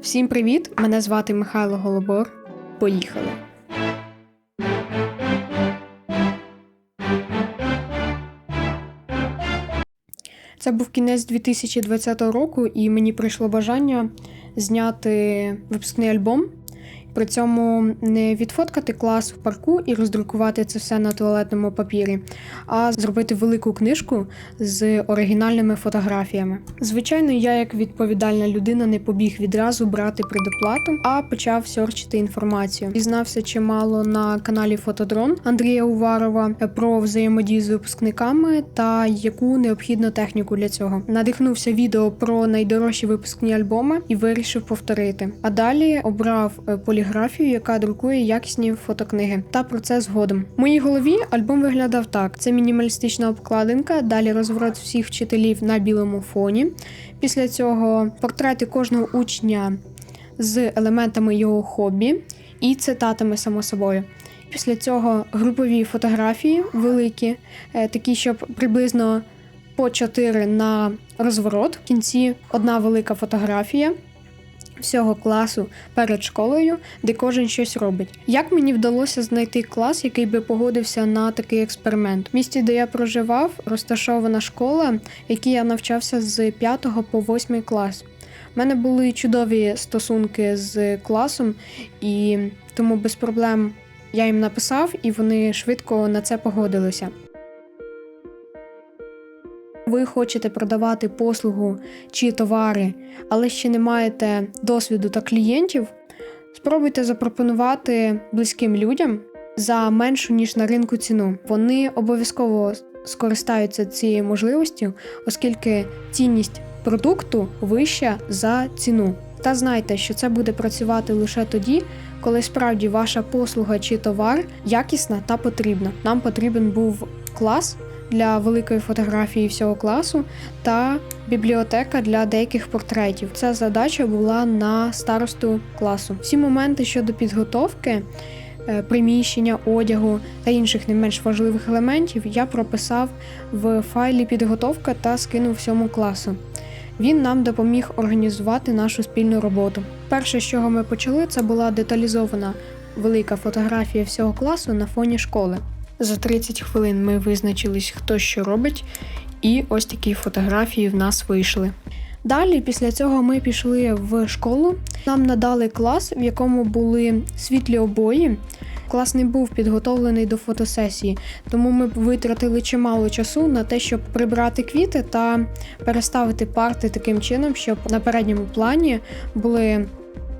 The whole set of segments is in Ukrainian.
Всім привіт! Мене звати Михайло Голобор. Поїхали! Це був кінець 2020 року, і мені прийшло бажання зняти випускний альбом. При цьому не відфоткати клас в парку і роздрукувати це все на туалетному папірі, а зробити велику книжку з оригінальними фотографіями. Звичайно, я, як відповідальна людина, не побіг відразу брати предоплату, а почав сьорчити інформацію. Дізнався чимало на каналі Фотодрон Андрія Уварова про взаємодію з випускниками та яку необхідну техніку для цього. Надихнувся відео про найдорожчі випускні альбоми і вирішив повторити. А далі обрав е, поліграфію, яка друкує якісні фотокниги. Та про це згодом. В моїй голові альбом виглядав так: це мінімалістична обкладинка, далі розворот всіх вчителів на білому фоні. Після цього портрети кожного учня з елементами його хобі і цитатами само собою. Після цього групові фотографії великі, е, такі, щоб приблизно по 4 на розворот. В кінці одна велика фотографія всього класу перед школою, де кожен щось робить. Як мені вдалося знайти клас, який би погодився на такий експеримент? В місті, де я проживав, розташована школа, в якій я навчався з 5 по 8 клас. У мене були чудові стосунки з класом, і тому без проблем я їм написав, і вони швидко на це погодилися. Ви хочете продавати послугу чи товари, але ще не маєте досвіду та клієнтів. Спробуйте запропонувати близьким людям за меншу ніж на ринку ціну. Вони обов'язково скористаються цією можливістю, оскільки цінність продукту вища за ціну. Та знайте, що це буде працювати лише тоді, коли справді ваша послуга чи товар якісна та потрібна. Нам потрібен був клас для великої фотографії всього класу та бібліотека для деяких портретів. Ця задача була на старосту класу. Всі моменти щодо підготовки. е, Приміщення, одягу та інших не менш важливих елементів я прописав в файлі підготовка та скинув всьому класу. Він нам допоміг організувати нашу спільну роботу. Перше, з чого ми почали, це була деталізована велика фотографія всього класу на фоні школи. За 30 хвилин ми визначились, хто що робить, і ось такі фотографії в нас вийшли. Далі, після цього, ми пішли в школу. Нам надали клас, в якому були світлі обої. Клас не був підготовлений до фотосесії, тому ми витратили чимало часу на те, щоб прибрати квіти та переставити парти таким чином, щоб на передньому плані були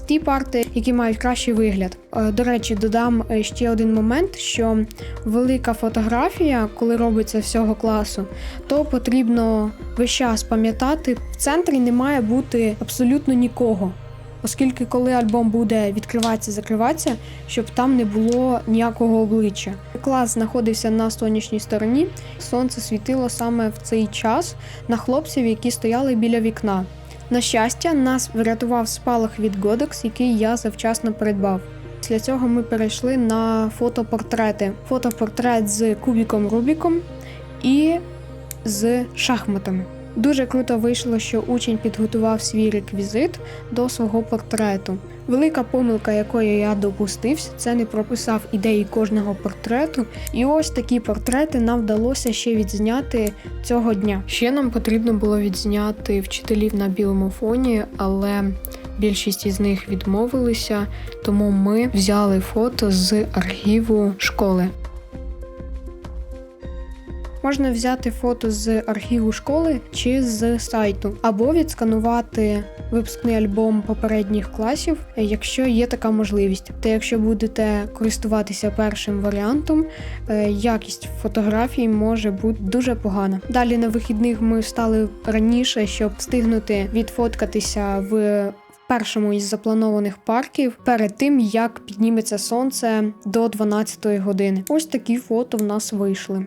ті парти, які мають кращий вигляд. Е, До речі, додам е, ще один момент, що велика фотографія, коли робиться всього класу, то потрібно весь час пам'ятати, в центрі не має бути абсолютно нікого. Оскільки коли альбом буде відкриватися, закриватися, щоб там не було ніякого обличчя. Клас знаходився на сонячній стороні. Сонце світило саме в цей час на хлопців, які стояли біля вікна. На щастя, нас врятував спалах від Годекс, який я завчасно придбав. Після цього ми перейшли на фотопортрети. Фотопортрет з кубіком Рубіком і з шахматами. Дуже круто вийшло, що учень підготував свій реквізит до свого портрету. Велика помилка, якої я допустився, це не прописав ідеї кожного портрету. І ось такі портрети нам вдалося ще відзняти цього дня. Ще нам потрібно було відзняти вчителів на білому фоні, але більшість із них відмовилися, тому ми взяли фото з архіву школи. Можна взяти фото з архіву школи чи з сайту, або відсканувати випускний альбом попередніх класів, якщо є така можливість. Та якщо будете користуватися першим варіантом, е, якість фотографій може бути дуже погана. Далі на вихідних ми встали раніше, щоб встигнути відфоткатися в. Першому із запланованих парків перед тим як підніметься сонце до 12 години. Ось такі фото в нас вийшли.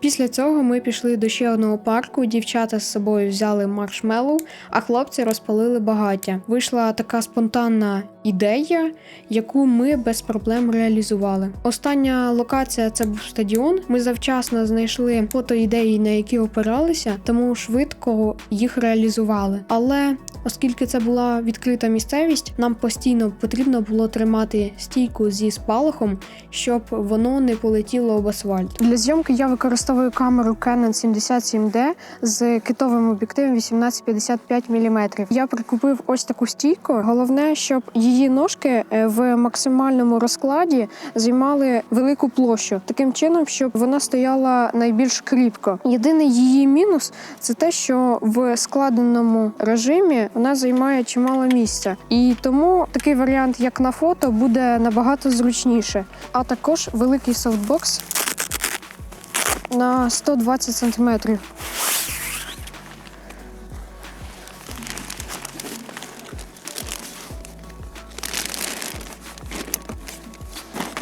Після цього ми пішли до ще одного парку. Дівчата з собою взяли маршмеллоу, а хлопці розпалили багаття. Вийшла така спонтанна ідея, яку ми без проблем реалізували. Остання локація це був стадіон. Ми завчасно знайшли фотоідеї, на які опиралися, тому швидко їх реалізували. Але Оскільки це була відкрита місцевість, нам постійно потрібно було тримати стійку зі спалахом, щоб воно не полетіло об асфальт. Для зйомки я використовую камеру Canon 77D з китовим об'єктивом 1855 мм. Я прикупив ось таку стійку. Головне, щоб її ножки е, в максимальному розкладі займали велику площу, таким чином, щоб вона стояла найбільш кріпко. Єдиний її мінус це те, що в складеному режимі вона займає чимало місця, і тому такий варіант, як на фото, буде набагато зручніше. А також великий софтбокс на 120 см.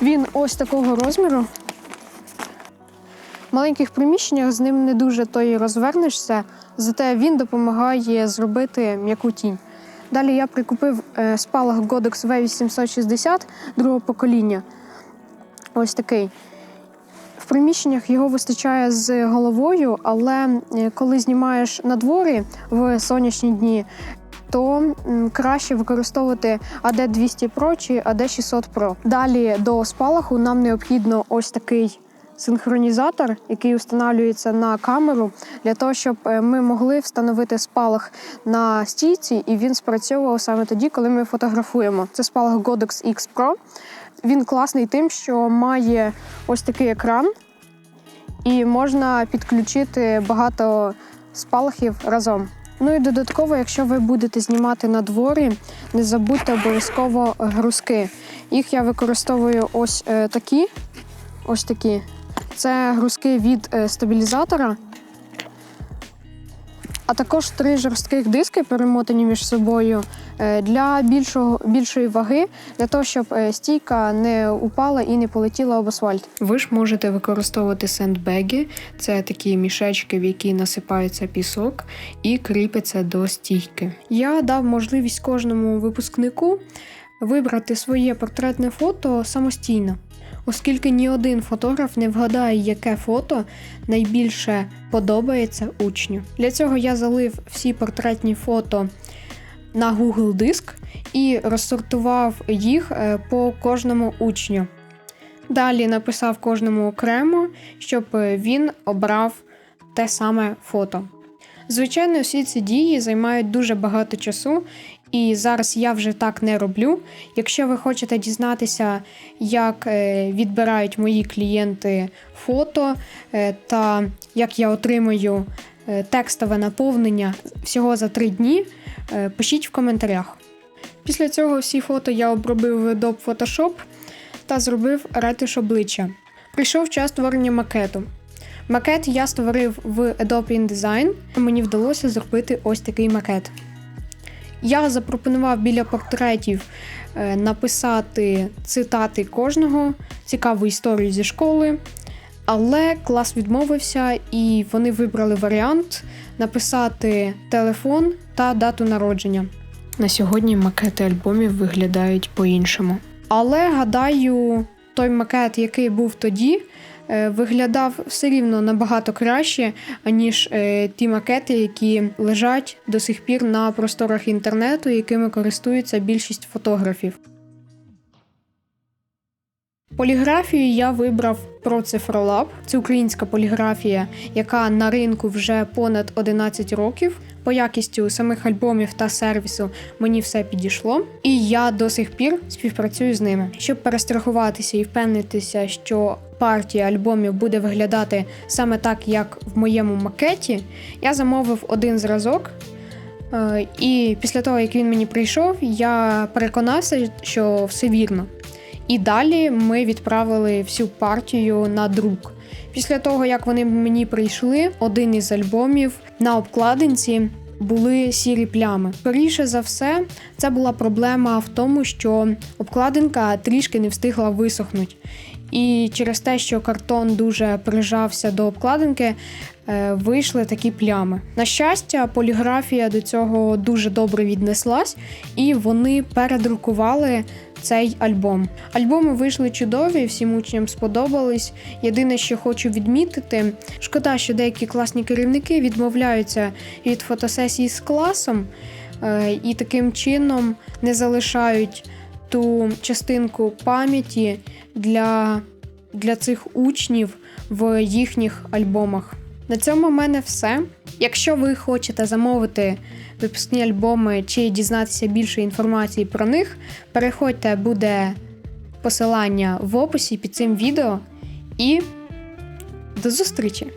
Він ось такого розміру. Маленьких приміщеннях з ним не дуже то й розвернешся, зате він допомагає зробити м'яку тінь. Далі я прикупив е, спалах Godox V860 другого покоління. Ось такий. В приміщеннях його вистачає з головою, але е, коли знімаєш на дворі в сонячні дні, то краще використовувати AD200 Pro чи AD600 Pro. Далі до спалаху нам необхідно ось такий синхронізатор, який встановлюється на камеру, для того, щоб е, ми могли встановити спалах на стійці, і він спрацьовував саме тоді, коли ми фотографуємо. Це спалах Godox X Pro. Він класний тим, що має ось такий екран, і можна підключити багато спалахів разом. Ну і додатково, якщо ви будете знімати на дворі, не забудьте обов'язково грузки. Їх я використовую ось е, такі. Ось такі. Це грузки від е, стабілізатора, а також три жорстких диски, перемотані між собою е, для більшого, більшої ваги, для того, щоб е, стійка не упала і не полетіла об асфальт. Ви ж можете використовувати сендбеги, це такі мішечки, в які насипається пісок і кріпиться до стійки. Я дав можливість кожному випускнику вибрати своє портретне фото самостійно оскільки ні один фотограф не вгадає, яке фото найбільше подобається учню. Для цього я залив всі портретні фото на Google Диск і розсортував їх е, по кожному учню. Далі написав кожному окремо, щоб він обрав те саме фото. Звичайно, всі ці дії займають дуже багато часу, і зараз я вже так не роблю. Якщо ви хочете дізнатися, як е, відбирають мої клієнти фото е, та як я отримую е, текстове наповнення всього за три дні, пишіть в коментарях. Після цього всі фото я обробив в Adobe Photoshop та зробив ретиш обличчя. Прийшов час створення макету. Макет я створив в Adobe InDesign. Мені вдалося зробити ось такий макет. Я запропонував біля портретів е, написати цитати кожного, цікаву історію зі школи. Але клас відмовився, і вони вибрали варіант написати телефон та дату народження. На сьогодні макети альбомів виглядають по-іншому. Але гадаю, той макет, який був тоді, виглядав все рівно набагато краще, аніж е, ті макети, які лежать до сих пір на просторах інтернету, якими користуються більшість фотографів. Поліграфію я вибрав ProCifrolab. Це українська поліграфія, яка на ринку вже понад 11 років. По якістю самих альбомів та сервісу мені все підійшло, і я до сих пір співпрацюю з ними, щоб перестрахуватися і впевнитися, що партія альбомів буде виглядати саме так, як в моєму макеті. Я замовив один зразок. Е, і після того, як він мені прийшов, я переконався, що все вірно. І далі ми відправили всю партію на друк. Після того, як вони мені прийшли, один із альбомів на обкладинці були сірі плями. Скоріше за все, це була проблема в тому, що обкладинка трішки не встигла висохнути. і через те, що картон дуже прижався до обкладинки, вийшли такі плями. На щастя, поліграфія до цього дуже добре віднеслась, і вони передрукували цей альбом. Альбоми вийшли чудові, всім учням сподобались. Єдине, що хочу відмітити, шкода, що деякі класні керівники відмовляються від фотосесій з класом е, і таким чином не залишають ту частинку пам'яті для, для цих учнів в їхніх альбомах. На цьому в мене все. Якщо ви хочете замовити випускні альбоми чи дізнатися більше інформації про них, переходьте, буде посилання в описі під цим відео. І до зустрічі!